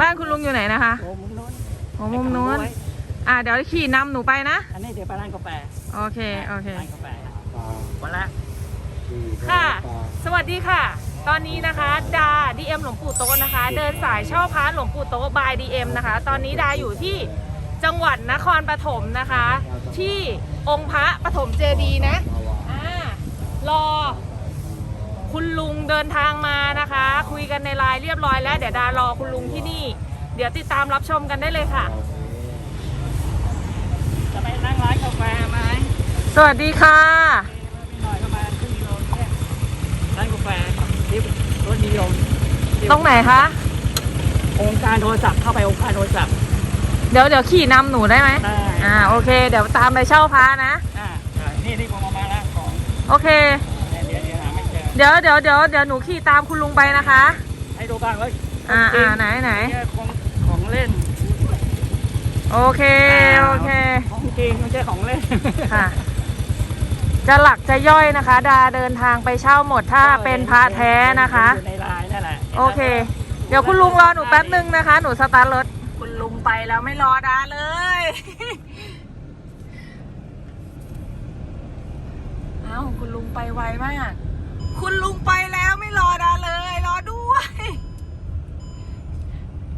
บ้านคุณลุงอยู่ไหนนะคะโอ้มุมโน้นโอ้มุมนู้น อ่าเดี๋ยวขี่นำหนูไปนะ อันนี้เดี๋ยวไปร้านกาแฟโอเค โอเค ร้านกาแฟวันละค่ะ สวัสดีค่ะ ตอนนี้นะคะ ดา DM หลวงปู่โต๊ะนะคะ เดินสายเช่าพระหลวงปู่โต๊ะบาย DM นะคะ ตอนนี้ดาอยู่ที่จังหวัดนครปฐมนะคะ ที่องค์พระปฐมเจดีย์นะอ่ารอ คุณลุงเดินทางมานะคะ คุยกันในไลน์เรียบร้อยแล้ว เดี๋ยวดารอคุณลุงที่นี่ เดี๋ยวติดตามรับชมกันได้เลยค่ะ จะไปนั่งร้านกาแฟไหมสวัสดีค่ะไม่หน่อยก็มาครึ่งกิโลเนี่ยร้านกาแฟที่รถนิยมตรงไหนคะ องค์การโทรศัพท์เข้าไปองค์การโทรศัพท์ เดี๋ยวเดี๋ยวขี่นำหนูได้ไหมได้ อ่าโอเค เดี๋ยวตามไปเช่าพระนะอ่าอ่านี่นี่ผมเอามาแล้วของโอเค เจอเดี๋ยวเดี๋ยวเดี๋ยวเดี๋ยวหนูขี่ตามคุณลุงไปนะคะ ให้ดูบ้างว่าอ่าจริอ่างไหนไหนเนี่ยของของเล่นโอเคโอเค ของจริงไม่ใช่ของเล่นค่ะ จะหลักจะย่อยนะคะ ดาเดินทางไปเช่าหมดถ้าเป็นพระแท้นะคะ อยู่ในไลน์นั่นแหละโอเค เดี๋ยวคุณลุงรอหนูแป๊บนึงนะคะ หนูสตาร์ทรถ คุณลุงไปแล้วไม่รอดาเลย เอ้าคุณลุงไปไวมาก คุณลุงไปแล้วไม่รอดาเลย รอด้วย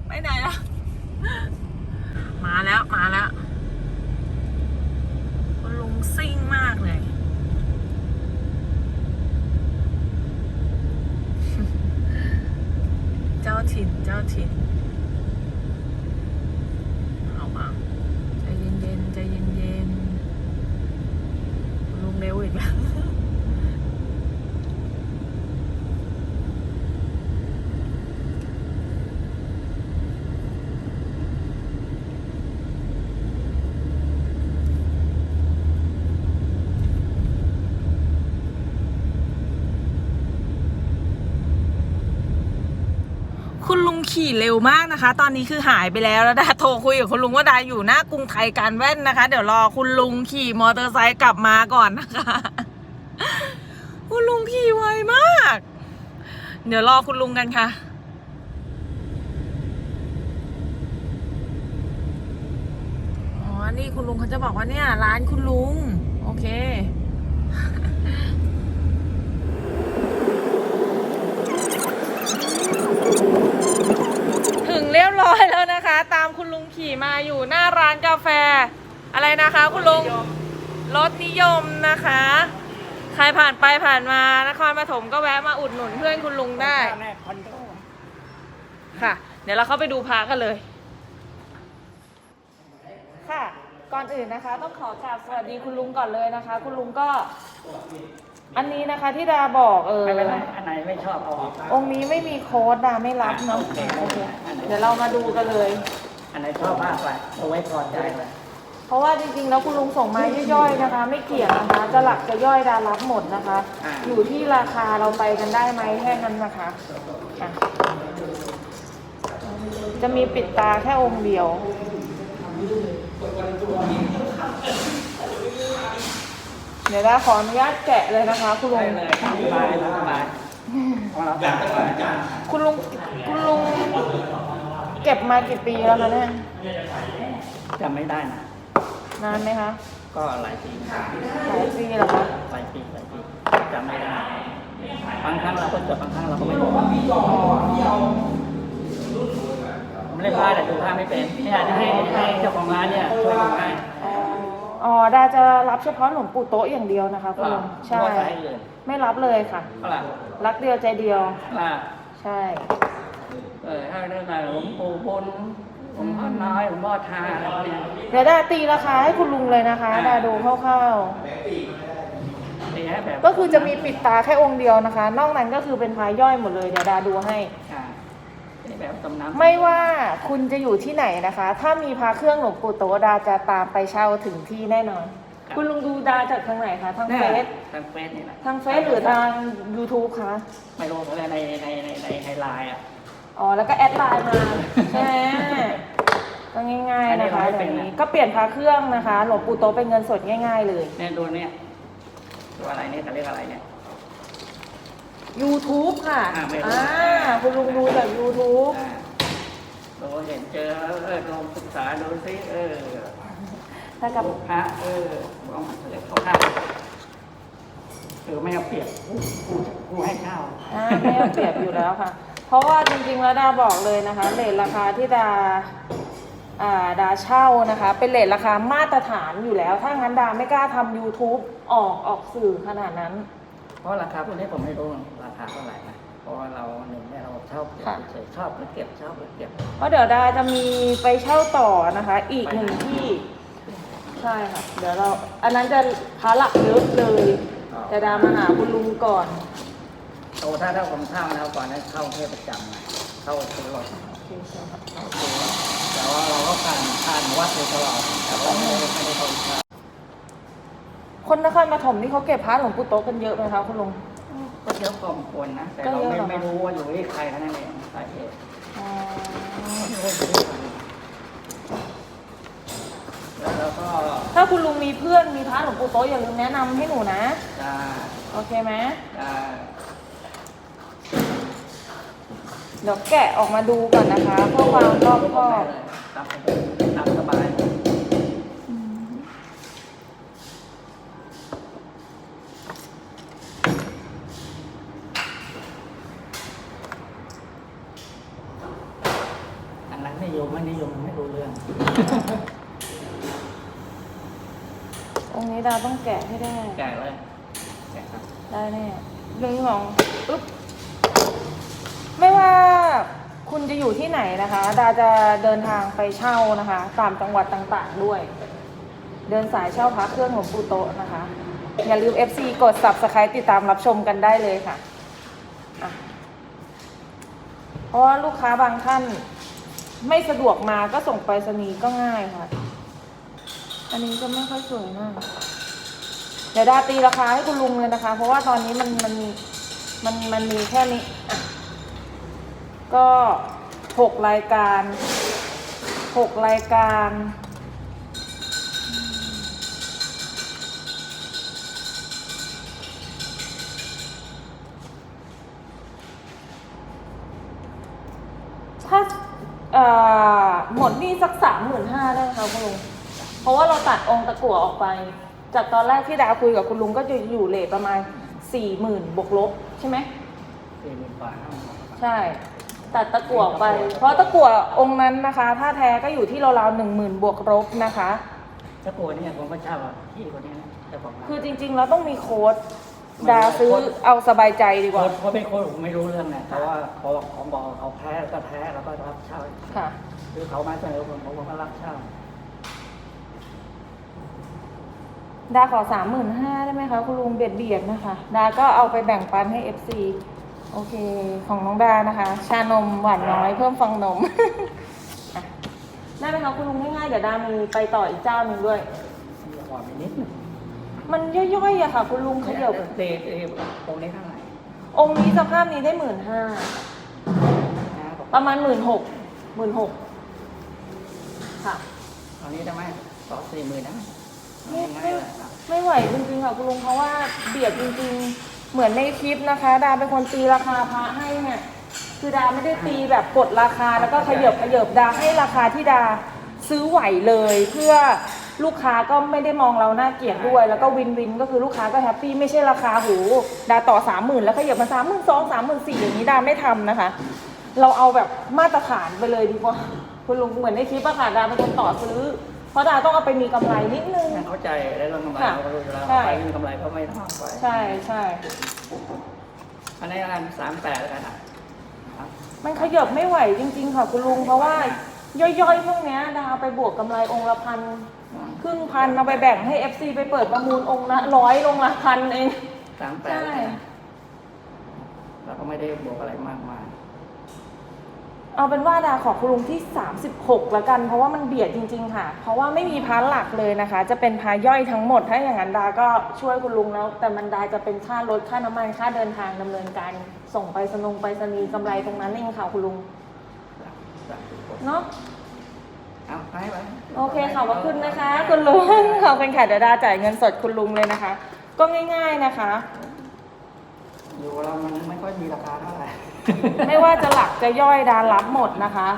ไปไหนล่ะ มาแล้วมาแล้ว คุณลุงซิ่งมากเลย เจ้าถิ่นเจ้าถิ่น เอามาใจเย็นๆใจเย็นๆลุงเร็วอีกแล้ว คุณลุง ขี่เร็วมากนะคะ ตอนนี้คือหายไปแล้วแล้วดาโทรคุยกับคุณลุงว่าดาอยู่หน้ากรุงไทยการแว่นนะคะ เดี๋ยวรอคุณลุงขี่มอเตอร์ไซค์กลับมาก่อนนะคะ คุณลุงขี่ไวมาก เดี๋ยวรอคุณลุงกันค่ะอ๋อนี่คุณลุงเขาจะบอกว่าเนี่ย ร้านคุณลุง โอเค ถึงเรียบร้อยแล้วนะคะ ตามคุณลุงขี่มาอยู่หน้าร้านกาแฟ อะไรนะคะ คุณลุงรถนิยมนะคะ ใครผ่านไปผ่านมานครปฐมก็แวะมาอุดหนุนเพื่อนคุณลุงได้ คอนโดค่ะ เดี๋ยวเราเข้าไปดูพากันเลย ค่ะ ก่อนอื่นนะคะ ต้องขอกราบสวัสดีคุณลุงก่อนเลยนะคะ คุณลุงก็ อันนี้นะคะที่ดาบอกเออไม่เป็นไรอันไหนไม่ชอบเอาออกองค์นี้ไม่มีโค้ดดาไม่รับเนาะโอเคโอเคเดี๋ยวเรามาดูกันเลย อันไหนชอบมากไปเอาไว้ก่อนได้เลยเพราะว่าจริงๆแล้วคุณลุงส่งมาย่อยๆนะคะ ไม่เกี่ยงนะคะ จะหลักจะย่อยดารับหมดนะคะ อยู่ที่ราคาเราไปกันได้ไหมแค่นั้นนะคะอะจะมีปิดตาแค่องค์เดียว เดี๋ยวดาขออนุญาตแกะเลยนะคะ คุณลุได้งเลยสบายสบายของเราแบบสบายคุณลุงคุณลุงเก็บมากี่ปีแล้วคะเนี่ยจำไม่ได้นะนานไหมคะ ก็หลายปีหลายปีเหรอคะหลายปีหลายปีจำไม่ได้บางครั้งเราก็จดบางครั้งเราก็ไม่จดผมเล่นผ้าแต่ดูผ้าไม่เป็นเนี่ยให้ให้เจ้าของร้านเนี่ยช่วยดูให้ อ๋อดาจะรับเฉพาะหลวงปู่โต๊ะอย่างเดียวนะคะคุณลุงใช่ก็ใช้เลยไม่รับเลยค่ะก็ล่ะรักเดียวใจเดียวล่ะใช่ เออให้เรื่องอะไรหลวงปู่บนหลวงพ่อน้อยหลวงพ่อทาอะไรพวกเนี่ย เดี๋ยวดาตีราคาให้คุณลุงเลยนะคะดาดูคร่าวนี่ฮะแบบๆก็คือจะมีปิดตาแค่องค์เดียวนะคะ นอกนั้นก็คือเป็นพายย่อยหมดเลย เดี๋ยวดาดูให้อ่า นี่แบบตำน้ำไม่ว่าคุณจะอยู่ที่ไหนนะคะ ถ้ามีพาเครื่องหลวงปู่โต๊ะดาจะตามไปเช่าถึงที่แน่นอน คุณลุงดูดาจากทางไหนคะ ทางเนี่ยเฟซทางเฟซนี่แหละทางเฟซหรือทาง YouTube คะไม่รู้ในในในในในในไลน์อะอ๋อแล้วก็แอดไลน์มาใช่ไหมก็ง่ายอันๆนี้นะคะเราไม่เป็เดี๋ยนวนะนี้ก็เปลี่ยนพาเครื่องนะคะ หลวงปู่โตะเป็นเงินสดง่าย ๆ เลยเนี่ยดูเนี่ยตัวอะไรเนี่ยเขาเรียกอะไรเนี่ย YouTube ค่ะอ่าไม่รู้ อ่าคุณลุงดูจาก YouTube อ่าดูว่าเจอเออลองศึกษาดูซิเออถ้ากับพระเออลองเสด็จเข้าข้างคือไม่เอาเปรียบผู้ผู้ผู้ให้เช่าอ่าไม่เอาเปรียบอยู่แล้วค่ะ เพราะว่าจริงๆแล้วดาบอกเลยนะคะเลทราคาที่ดาอ่าดาเช่านะคะ เป็นเลทราคามาตรฐานอยู่แล้ว ถ้างั้นดาไม่กล้าทำ YouTube ออกออกสื่อขนาดนั้น เพราะราคาพวกนี้ผมไม่รู้ราคาเท่าไหร่นะเพราะว่าเราหนึ่งเนี่ยเราชอบเก็บค่ะเฉยๆชอบแล้วเก็บชอบแล้วเก็บ เพราะเดี๋ยวดาจะมีไปเช่าต่อนะคะ อีกหนึ่งที่ ใช่ค่ะ เดี๋ยวเรา อันนั้นจะค้าหลักเยอะเลยแต่ดามาหาคุณลุงก่อนโตถ้าถ้าผมเข้านะก่อนนั้นเข้าเทพประจำนะเข้าซื้อรถโอเคค่ะแต่ว่าเราก็ผ่านผ่านวัดอยู่ตลอดแต่ว่าไม่ได้ไม่ได้เข้าเช่า คนนครปฐมนี่เขาเก็บพระหลวงปู่โตะกันเยอะไหมคะคุณลุง ก็เยอะพอสมควรนะ แต่เราก็เยไม่อะเหรอ ไม่รู้ว่าอยู่ที่ใครแค่นั้นเองสาเหตุอ๋อไม่รู้ว่าอยู่ที่ใครแล้วเราก็ถ้าคุณลุงมีเพื่อนมีพระหลวงปู่โตะอย่าลืมแนะนำให้หนูนะ จะโอเคไหมจะเดี๋ยวแกะออกมาดูก่อนนะคะเพื่อความรอบคอบตามตามสบายอั นนั้นนิยมไม่นิยมไม่รู้เรื่อง องค์นี้ดาต้องแกะให้ได้แก่เลยแก่ครับได้แน่หนึ่งสองปึ๊บ ไม่ว่าคุณจะอยู่ที่ไหนนะคะ ดาจะเดินทางไปเช่านะคะตามจังหวัดต่างๆด้วย เดินสายเช่าพระเครื่องหลวงปู่โตะนะคะ อย่าลืม FC กด subscribe ติดตามรับชมกันได้เลยค่ะอะ เพราะว่าลูกค้าบางท่าน ไม่สะดวกมาก็ส่งไปรษณีย์ก็ง่ายค่ะ อันนี้จะไม่ค่อยสวยมาก เดี๋ยวดาตีราคาให้คุณลุงเลยนะคะ เพราะว่าตอนนี้มันมันมีมันมันมีแค่นี้ ก็หกรายการหกรายการ ถ้าเอ่อหมดนี่สักสามหมื่นห้าได้ไหมคะคุณลุง เพราะว่าเราตัดองค์ตะกั่วออกไป จากตอนแรกที่ดาคุยกับคุณลุงก็จะอยู่เลทประมาณสี่หมื่นบวกลบใช่ไหมสี่หมื่นบาทห้าหมื่นบาทใช่ ตัดตะกั่วออกไป เพราะตะกั่วองค์นั้นนะคะ ถ้าแท้ก็อยู่ที่ราวๆหนึ่งหมื่นบวกลบนะคะถ้าปวดเนี่ยผมก็เช่าอะที่คนนี้นะเจ้าของร้าน คือจริงๆเราต้องมีโค้ด ดาซื้อเอาสบายใจดีกโค้ว่าดเขาเป็นโค้ดผมไม่รู้เรื่องนะแต่ว่าพอของบอกเขาแพ้ก็แพ้แล้วก็รับเช่าค่ะ คือเขามาเสนอผมผมก็รับเช่าดาขอสามหมื่นห้าได้ไหมคะคุณลุงเบียดเบียดนะคะ ดาก็เอาไปแบ่งปันให้ FC โอเค ของน้องดานะคะ ชานมหวานน้อยเพิ่มฟองนมอะได้ไหมคะคุณลุงง่ายๆเดี๋ยวดามีไปต่ออีกเจ้าหนึ่งด้วยมีความนิดนึง มันย่อยๆอะค่ะ คุณลุงเขยับเตะเตะตรงนี้เท่าไหร่องค์นี้สภาพนี้ได้หมื่นห้านะประมาณหมื่นหกหมื่นหกค่ะตอนนี้ได้ไหมต่อสี่หมื่นได้ไหมไม่ง่าไม่ยเลยครับไม่ไหวจริงๆค่ะคุณลุงเพราะว่าเบียดจริงๆ เหมือนในคลิปนะคะ ดาเป็นคนตีราคาพระให้เนี่ยคือดาไม่ได้ตีแบบกดราคาแล้วก็ขยับขยับดาให้ราคาที่ดาซื้อไหวเลยเพื่อ ลูกค้าก็ไม่ได้มองเราน่าเกลียดด้วย แล้วก็วินวินก็คือลูกค้าก็แฮปปี้ไม่ใช่ราคาหูดาต่อสามหมื่นแล้วขยับมาสามหมื่นสองสามหมื่นสี่อย่างนี้ดาไม่ทำนะคะ เราเอาแบบมาตรฐานไปเลยดีกว่าคุณลุงเหมือนในคลิปอะค่ะดาเป็นคนต่อซื้อ เพราะดาต้องเอาไปมีกำไรนิดนึงเข้าใจได้เรื่องกำไรค่ะเราก็รู้อยู่แล้วใช่ไปมีกำไรก็ไม่ต้องไปใช่ใช่อันนี้อันสามแปดแล้วกันอะครับมันขยับไม่ไหวจริง ๆ ค่ะคุณลุงเพราะว่าย่อยๆพวกเนี้ยดาเอาไปบวกกำไรองค์ละพัน ครึ่งพันเอาไปแบ่งให้ FC ไปเปิดประมูลองค์ละร้อยองค์ละพันเอง สามแปดใช่ เราก็ไม่ได้บวกอะไรมากมาย เอาเป็นว่าดาขอคุณลุงที่ 36ละกัน เพราะว่ามันเบียดจริง ๆ ค่ะ เพราะว่าไม่มีพาร์ทหลักเลยนะคะ จะเป็นพาย่อยทั้งหมด ถ้าอย่างนั้นดาก็ช่วยคุณลุงแล้ว แต่มันดาจะเป็นค่ารถค่าน้ำมันค่าเดินทางดำเนินการ ส่งไปสนงไปสนีย์กำไรตรงนั้นเองค่ะคุณลุง เนาะ เอาไปไปโอเคขอบพระคุณนะคะ คุณลุงขอบคุณค่ะเดี๋ยวดาจ่ายเงินสดคุณลุงเลยนะคะ ก็ง่ายๆนะคะ อยู่เรามันไม่ค่อยมีราคาเท่าไหร่ไม่ว่าจะหลักจะย่อยดารับหมดนะคะ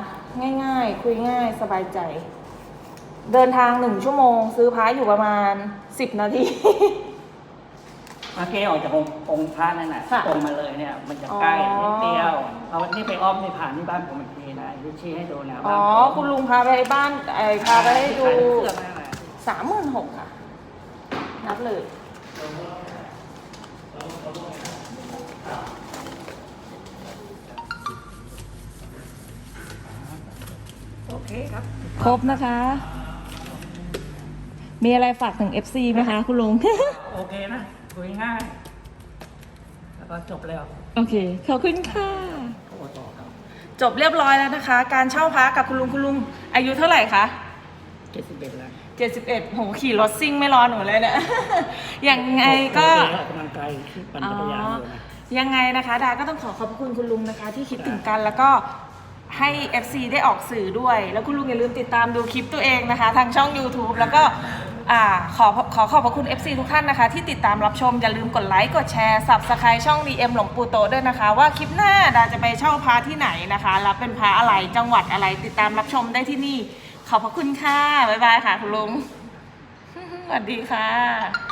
ง่ายๆ คุยง่ายสบายใจ เดินทางหนึ่งชั่วโมง ซื้อพระอยู่ประมาณสิบนาที มาเกออกจากองค์องค์พระนั่นน่ะค่ะตรงมาเลยเนี่ย มันจะใกล้อ๋อ นิดเดียวเอาวันนี้ไปอ้อมนี่ผ่านที่บ้านผมอีกทีนะที่ชี้ให้ดูนะอ๋บ้าอนผมคุณลุงพาไปบ้านไอ้พาไปให้ดูขายเครื่องนั่นแหละสามหมื่นหกค่ะ นับเลย โอเคครับ ครบนะคะ มีอะไรฝากถึง FC ไหมคะ คุณลุง โอเคนะ คุยง่าย แล้วก็จบแล้วโอเค ขอบคุณค่ะโทรต่อครับจบเรียบร้อยแล้วนะคะ การเช่าพระกับคุณลุงคุณลุงอายุเท่าไหร่คะเจ็ดสิบเอ็ดแล้ว71โหขี่รถซิ่งไม่รอหนูเลยเนะยังไงก็โอเคออกกำลังกายที่ปั่นจักรยานอยู่นะยังไงนะคะดาก็ต้องขอขอบพระคุณคุณลุงนะคะ ที่คิดถึงกันแล้วก็ให้ FC ได้ออกสื่อด้วย แล้วคุณลุงอย่าลืมติดตามดูคลิปตัวเองนะคะ ทางช่อง YouTube แล้วก็ อาขอขอขอบพระคุณ FC ทุกท่านนะคะ ที่ติดตามรับชม อย่าลืมกดไลค์ กดแชร์ subscribe ช่อง DM หลวงปู่โตด้วยนะคะ ว่าคลิปหน้าดาจะไปเช่าพระที่ไหนนะคะแล้วเป็นพระอะไรจังหวัดอะไรติดตามรับชมได้ที่นี่ ขอบพระคุณค่ะ บ๊ายบายค่ะ คุณลุง สวัสดีค่ะ